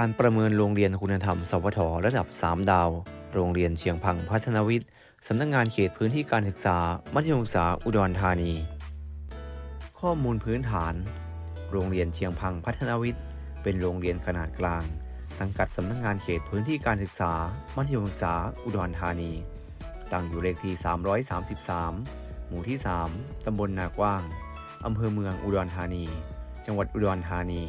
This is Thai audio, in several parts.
การประเมินโรงเรียนคุณธรรม สวทระดับ 3 ดาว โรงเรียนเชียงพังพัฒนวิทย์ สำนักงงานเขตพื้นที่การศึกษา มัธยมศึกษาอุดรธานี ข้อมูลพื้นฐาน โรงเรียนเชียงพังพัฒนวิทย์ เป็นโรงเรียนขนาดกลาง สังกัดสำนักงงานเขตพื้นที่การศึกษา มัธยมศึกษาอุดรธานี ตั้งอยู่เลขที่ 333 หมู่ที่ 3 ตำบลนากว้าง อำเภอเมืองอุดรธานี จังหวัดอุดรธานี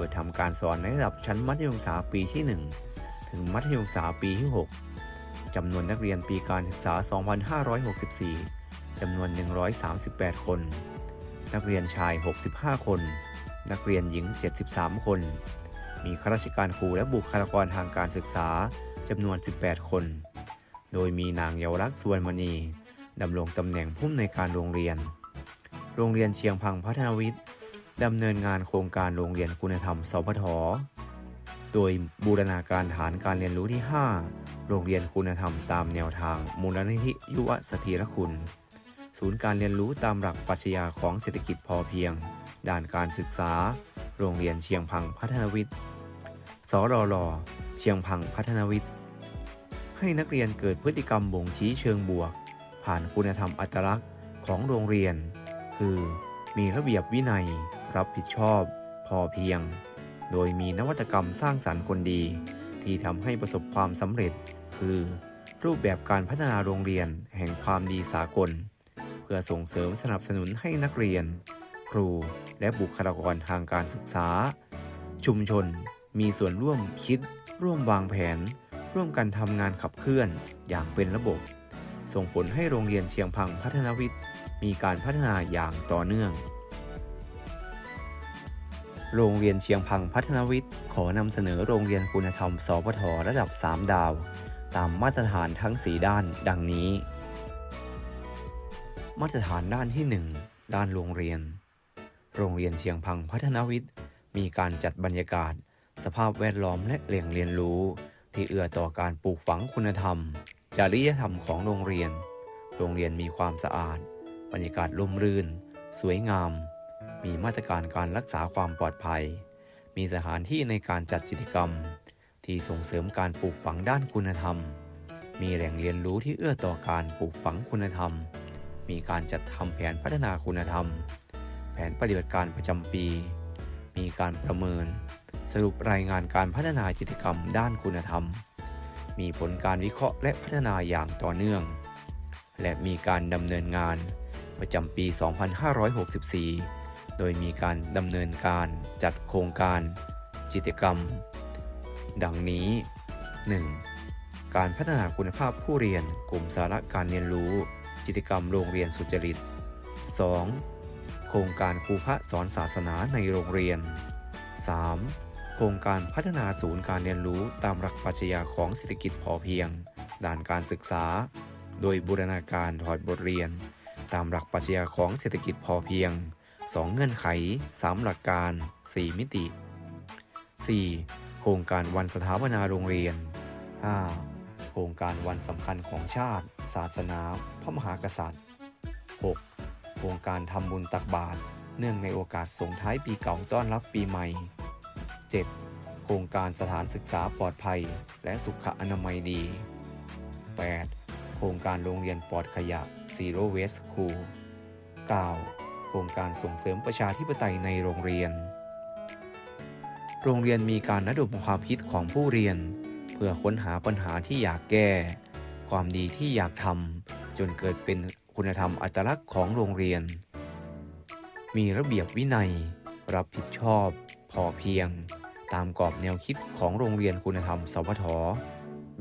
ปิดทำการสอนในระดับชั้นมัธยมศึกษาปีที่ 1 ถึงมัธยมศึกษาปีที่ 6จำนวนนักเรียนปีการศึกษา 2564จำนวน 138 คน นักเรียนชาย 65 คน นักเรียนหญิง 73 คน มีข้าราชการครูและบุคลากรทางการศึกษาจำนวน 18 คน โดยมีนางเยาวรักษ์สวนมณีดำรงตำแหน่งผู้อำนวยการโรงเรียน โรงเรียนเชียงพังพัฒนาวิทย์ ดำเนินงานโครงการโรงเรียนคุณธรรมสพทโดยบูรณาการฐานการเรียนรู้ที่ 5 โรงเรียนคุณธรรมตามแนวทาง มูลนิธิยุวสถีรคุณ ศูนย์การเรียนรู้ตามหลักปรัชญาของเศรษฐกิจพอเพียงด้านการศึกษา โรงเรียนเชียงพังพัฒนวิทย์ สรลเชียงพังพัฒนวิทย์ ให้นักเรียนเกิดพฤติกรรมบ่งชี้เชิงบวก ผ่านคุณธรรมอัตลักษณ์ของโรงเรียน คือ มีระเบียบวินัย รับผิดชอบ พอเพียง โดยมีนวัตกรรมสร้างสรรค์คนดี ที่ทำให้ประสบความสำเร็จ คือ รูปแบบการพัฒนาโรงเรียนแห่งความดีสากล เพื่อส่งเสริมสนับสนุนให้นักเรียน ครูและบุคลากรทางการศึกษา ชุมชนมีส่วนร่วมคิด ร่วมวางแผน ร่วมกันทำงานขับเคลื่อนอย่างเป็นระบบ ส่งผลให้โรงเรียนเชียงพังพัฒนวิทย์ มีการพัฒนาอย่างต่อเนื่อง โรงเรียนเชียงพังพัฒนวิทย์ ขอนำเสนอโรงเรียนคุณธรรม สพทระดับ 3 ดาว ตามมาตรฐานทั้ง 4 ด้าน ดังนี้ มาตรฐานด้านที่ 1 ด้านโรงเรียน โรงเรียนเชียงพังพัฒนวิทย์ มีการจัดบรรยากาศ สภาพแวดล้อมและแหล่งเรียนรู้ ที่เอื้อต่อการปลูกฝังคุณธรรม จริยธรรมของโรงเรียน โรงเรียนมีความสะอาด บรรยากาศร่มรื่น สวยงาม มีมาตรการการรักษาความปลอดภัย มีสถานที่ในการจัดกิจกรรม ที่ส่งเสริมการปลูกฝังด้านคุณธรรม มีแหล่งเรียนรู้ที่เอื้อต่อการปลูกฝังคุณธรรม มีการจัดทำแผนพัฒนาคุณธรรม แผนปฏิบัติการประจำปี มีการประเมิน สรุปรายงานการพัฒนากิจกรรมด้านคุณธรรม มีผลการวิเคราะห์และพัฒนาอย่างต่อเนื่อง และมีการดำเนินงานประจำปี 2564 โดยมีการดำเนินการจัดโครงการกิจกรรม ดังนี้ 1. การพัฒนาคุณภาพผู้เรียนกลุ่มสาระการเรียนรู้กิจกรรมโรงเรียนสุจริต 2. โครงการครูพระสอนศาสนาในโรงเรียน 3. โครงการพัฒนาศูนย์การเรียนรู้ตามหลักปรัชญาของเศรษฐกิจพอเพียงด้านการศึกษา โดยบูรณาการถอดบทเรียน ตามหลักปรัชญาของเศรษฐกิจพอเพียง 2 เงื่อนไข 3 หลักการ 4 มิติ 4. โครงการวันสถาปนาโรงเรียน 5. โครงการวันสำคัญของชาติ ศาสนา พระมหากษัตริย์ 6. โครงการทำบุญตักบาตรเนื่องในโอกาสส่งท้ายปีเก่าต้อนรับปีใหม่ 7. โครงการสถานศึกษาปลอดภัย และสุขอนามัยดี 8. โครงการโรงเรียนปลอดขยะ Zero Waste School 9. โครงการส่งเสริมประชาธิปไตยในโรงเรียน โรงเรียนมีการระดมความคิดของผู้เรียน เพื่อค้นหาปัญหาที่อยากแก้ ความดีที่อยากทำจนเกิดเป็นคุณธรรมอัตลักษณ์ของโรงเรียน มีระเบียบวินัย รับผิดชอบ พอเพียง ตามกรอบแนวคิดของโรงเรียนคุณธรรมสวท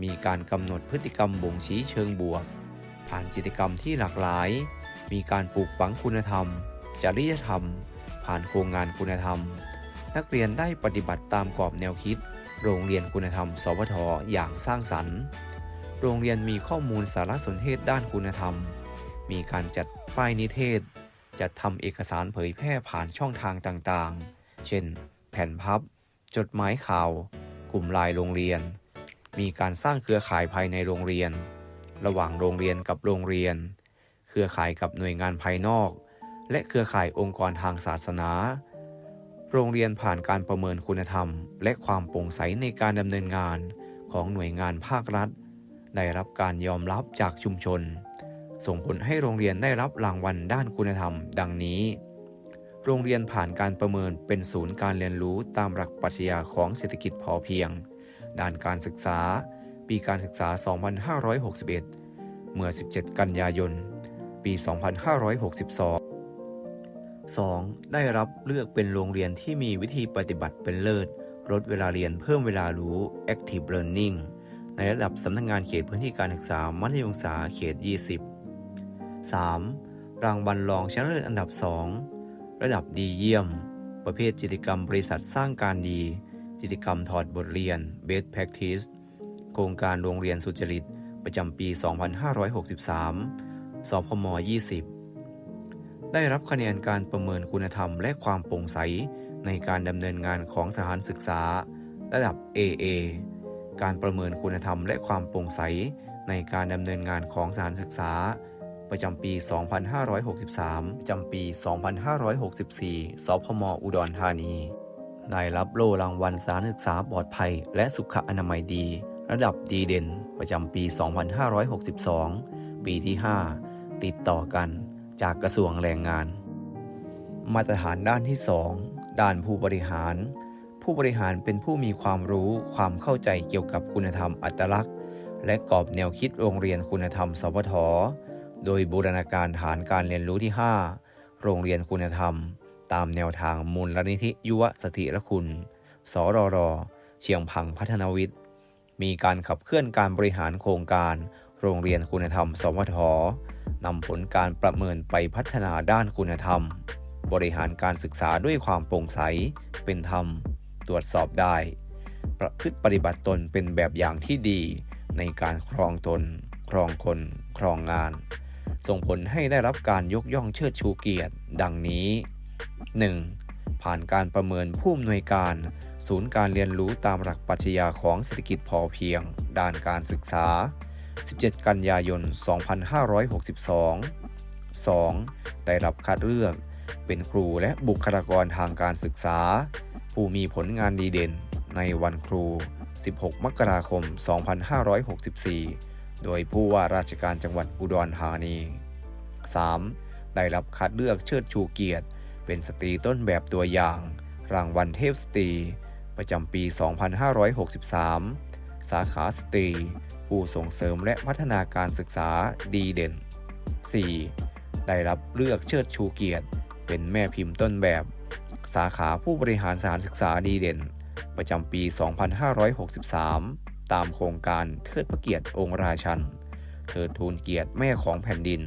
มีการกำหนดพฤติกรรมบ่งชี้เชิงบวก ผ่านกิจกรรมที่หลากหลาย มีการปลูกฝังคุณธรรม จริยธรรม ผ่านโครงงานคุณธรรม นักเรียนได้ปฏิบัติตามกรอบแนวคิด โรงเรียนคุณธรรมสวทอย่างสร้างสรรค์ โรงเรียนมีข้อมูลสารสนเทศด้านคุณธรรม มีการจัดป้ายนิเทศ จัดทำเอกสารเผยแพร่ผ่านช่องทางต่างๆ เช่น แผ่นพับ จดหมายข่าว กลุ่มไลน์โรงเรียน มีการสร้างเครือข่ายภายในโรงเรียน ระหว่างโรงเรียนกับโรงเรียน เครือข่ายกับหน่วยงานภายนอก และเครือข่ายองค์กรทางศาสนา โรงเรียนผ่านการประเมินคุณธรรม และความโปร่งใสในการดำเนินงานของหน่วยงานภาครัฐ ได้รับการยอมรับจากชุมชน ส่งผลให้โรงเรียนได้รับรางวัลด้านคุณธรรม ดังนี้ โรงเรียนผ่านการประเมินเป็นศูนย์การเรียนรู้ตามหลักปรัชญาของเศรษฐกิจพอเพียง ด้านการศึกษา ปีการศึกษา 2561 เมื่อ 17 กันยายน ปี 2562 2. ได้รับเลือกเป็นโรงเรียนที่มีวิธีปฏิบัติเป็นเลิศ ลดเวลาเรียนเพิ่มเวลารู้ Active Learning ในระดับสำนักงงานเขตพื้นที่การศึกษา มัธยมศึกษาเขต 20 3. รางวัลรองชนะเลิศอันดับ 2 ระดับดีเยี่ยม ประเภทกิจกรรมบริษัทสร้างการดีกิจกรรมถอดบทเรียน Best Practice โครงการโรงเรียนสุจริต ประจำปี 2563 สพม 20 ได้รับคะแนนการประเมินคุณธรรมและความโปร่งใส ในการดำเนินงานของสถานศึกษา ระดับ AA การประเมินคุณธรรมและความโปร่งใส ในการดำเนินงานของสถานศึกษา ประจำปี 2563ประจำปี 2564 สพม อุดรธานี ได้รับโล่รางวัลสถานศึกษาปลอดภัย และสุขอนามัยดี ระดับดีเด่น ประจำปี 2562 ปีที่ 5 ติดต่อกัน จากกระทรวงแรงงาน มาตรฐานด้านที่ 2 ด้านผู้บริหาร ผู้บริหารเป็นผู้มีความรู้ความเข้าใจเกี่ยวกับคุณธรรมอัตลักษณ์ และกรอบแนวคิดโรงเรียนคุณธรรม สพทโดยบูรณาการฐานการเรียนรู้ที่ 5 โรงเรียนคุณธรรม ตามแนวทางมูลนิธิยุวสถิรคุณ สรรเชียงพังพัฒนาวิทย์ มีการขับเคลื่อนการบริหารโครงการ โรงเรียนคุณธรรมสพท นำผลการประเมินไปพัฒนาด้านคุณธรรม บริหารการศึกษาด้วยความโปร่งใส เป็นธรรม ตรวจสอบได้ ประพฤติปฏิบัติตนเป็นแบบอย่างที่ดี ในการครองตน ครองคน ครองงาน ส่งผลให้ได้รับการยกย่องเชิดชูเกียรติ ดังนี้ 1. ผ่านการประเมินผู้อำนวยการ ศูนย์การเรียนรู้ตามหลักปรัชญาของเศรษฐกิจพอเพียง ด้านการศึกษา 17 กันยายน 2562 2. ได้รับคัดเลือกเป็นครูและบุคลากรทางการศึกษา ผู้มีผลงานดีเด่นในวันครู 16 มกราคม 2564 โดยผู้ว่าราชการจังหวัดอุดรธานี 3. ได้รับคัดเลือกเชิดชูเกียรติ เป็นสตรีต้นแบบตัวอย่าง รางวัลเทพสตรี ประจำปี 2563 สาขาสตรี ผู้ส่งเสริมและพัฒนาการศึกษาดีเด่น 4. ได้รับเลือกเชิดชูเกียรติ เป็นแม่พิมพ์ต้นแบบ สาขาผู้บริหารสถานศึกษาดีเด่น ประจำปี 2563 ตามโครงการเทิดพระเกียรติองค์ราชัน เทิดทูนเกียรติแม่ของแผ่นดิน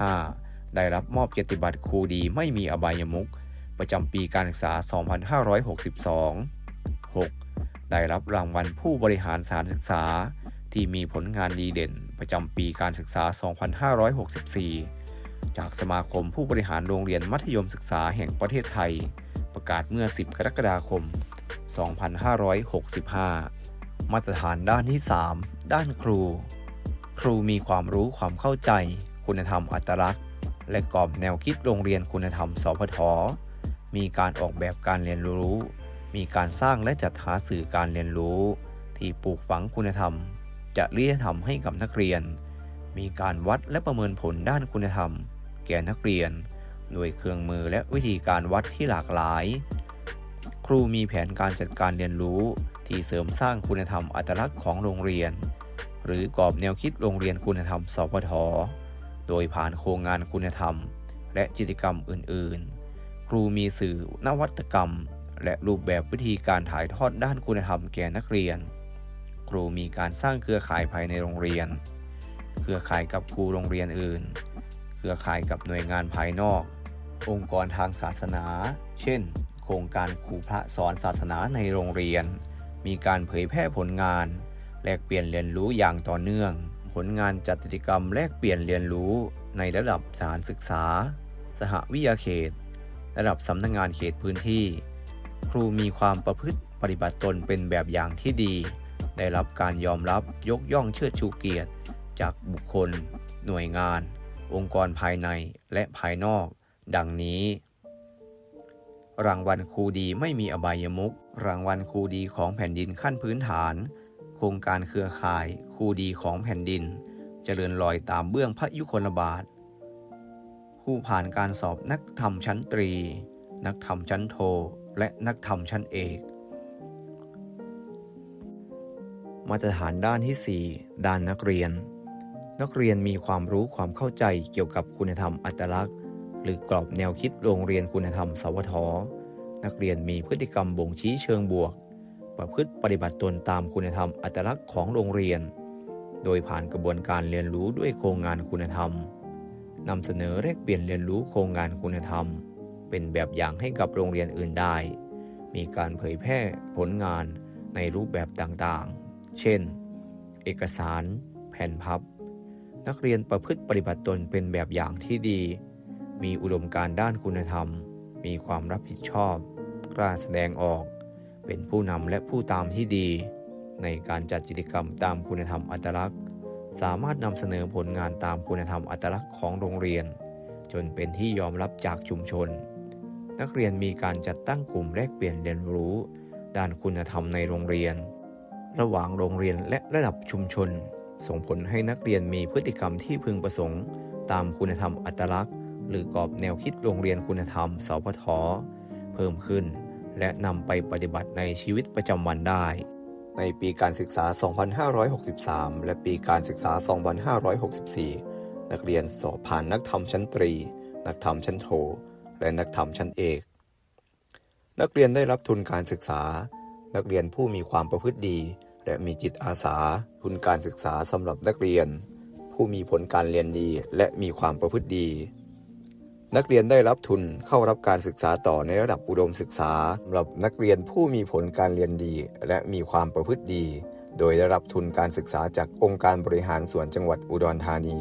5. ได้รับมอบเกียรติบัตรครูดีไม่มีอบายมุขประจำปีการศึกษา 2562 6. ได้รับรางวัลผู้บริหารสานศึกษา ที่มีผลงานดีเด่นประจำปีการศึกษา 2564 จากสมาคมผู้บริหารโรงเรียนมัธยมศึกษาแห่งประเทศไทย ประกาศเมื่อ 10 กรกฎาคม 2565 มาตรฐานด้านที่ 3 ด้านครู ครูมีความรู้ความเข้าใจ คุณธรรมอัตลักษณ์ และกรอบแนวคิดโรงเรียนคุณธรรมสพทมีการออกแบบการเรียนรู้ มีการสร้างและจัดหาสื่อการเรียนรู้ ที่ปลูกฝังคุณธรรมจะเรียธรรมให้กับนักเรียน มีการวัดและประเมินผลด้านคุณธรรม แก่นักเรียน โดยเครื่องมือและวิธีการวัดที่หลากหลาย ครูมีแผนการจัดการเรียนรู้ ที่เสริมสร้างคุณธรรมอัตลักษณ์ของโรงเรียน หรือกรอบแนวคิดโรงเรียนคุณธรรม สพท โดยผ่านโครงงานคุณธรรม และกิจกรรมอื่น ๆ ครูมีสื่อนวัตกรรม และรูปแบบวิธีการถ่ายทอดด้านคุณธรรมแก่นักเรียน ครูมีการสร้างเครือข่ายภายในโรงเรียน เครือข่ายกับครูโรงเรียนอื่น เครือข่ายกับหน่วยงานภายนอก องค์กรทางศาสนา เช่น โครงการครูพระสอนศาสนาในโรงเรียน มีการเผยแพร่ผลงาน แลกเปลี่ยนเรียนรู้อย่างต่อเนื่อง ผลงานจัดกิจกรรมแลกเปลี่ยนเรียนรู้ในระดับสถานศึกษา สหวิทยาเขต ระดับสำนักงงานเขตพื้นที่ ครูมีความประพฤติปฏิบัติตนเป็นแบบอย่างที่ดี ได้รับการยอมรับยกย่องเชิดชูเกียรติ จากบุคคล หน่วยงาน องค์กรภายในและภายนอก ดังนี้ รางวัลครูดีไม่มีอบายมุขรางวัลครูดีของแผ่นดินขั้นพื้นฐาน โครงการเครือข่ายครูดีของแผ่นดิน เจริญรอยตามเบื้องพระยุคลบาทผู้ผ่านการสอบนักธรรมชั้นตรี นักธรรมชั้นโท และนักธรรมชั้นเอก มาตรฐานด้านที่ 4 ด้านนักเรียน นักเรียนมีความรู้ความเข้าใจเกี่ยวกับคุณธรรมอัตลักษณ์ หรือกรอบแนวคิดโรงเรียนคุณธรรมสวท นักเรียนมีพฤติกรรมบ่งชี้เชิงบวก ประพฤติปฏิบัติตนตามคุณธรรมอัตลักษณ์ของโรงเรียน โดยผ่านกระบวนการเรียนรู้ด้วยโครงงานคุณธรรมนำเสนอแลกเปลี่ยนเรียนรู้โครงงานคุณธรรม เป็นแบบอย่างให้กับโรงเรียนอื่นได้ มีการเผยแพร่ผลงานในรูปแบบต่างๆ เช่น เอกสาร แผ่นพับ นักเรียนประพฤติปฏิบัติตนเป็นแบบอย่างที่ดี มีอุดมการด้านคุณธรรม มีความรับผิดชอบ กล้าแสดงออก เป็นผู้นำและผู้ตามที่ดี ในการจัดกิจกรรมตามคุณธรรมอัตลักษณ์ สามารถนำเสนอผลงานตามคุณธรรมอัตลักษณ์ของโรงเรียนจนเป็นที่ยอมรับจากชุมชน นักเรียนมีการจัดตั้งกลุ่มแลกเปลี่ยนเรียนรู้ ด้านคุณธรรมในโรงเรียน ระหว่างโรงเรียนและระดับชุมชน ส่งผลให้นักเรียนมีพฤติกรรมที่พึงประสงค์ ตามคุณธรรมอัตลักษณ์ หรือกรอบแนวคิดโรงเรียนคุณธรรมสพทเพิ่มขึ้น และนำไปปฏิบัติในชีวิตประจำวันได้ ในปีการศึกษา 2563 และปีการศึกษา 2564 นักเรียนสอบผ่านนักธรรมชั้นตรี นักธรรมชั้นโท และนักธรรมชั้นเอก นักเรียนได้รับทุนการศึกษา นักเรียนผู้มีความประพฤติดี และมีจิตอาสา ทุนการศึกษาสำหรับนักเรียน ผู้มีผลการเรียนดีและมีความประพฤติดี นักเรียนได้รับทุนเข้ารับการศึกษาต่อในระดับอุดมศึกษาสำหรับนักเรียนผู้มีผลการเรียนดี และมีความประพฤติดี โดยได้รับทุนการศึกษาจากองค์การบริหารส่วนจังหวัดอุดรธานี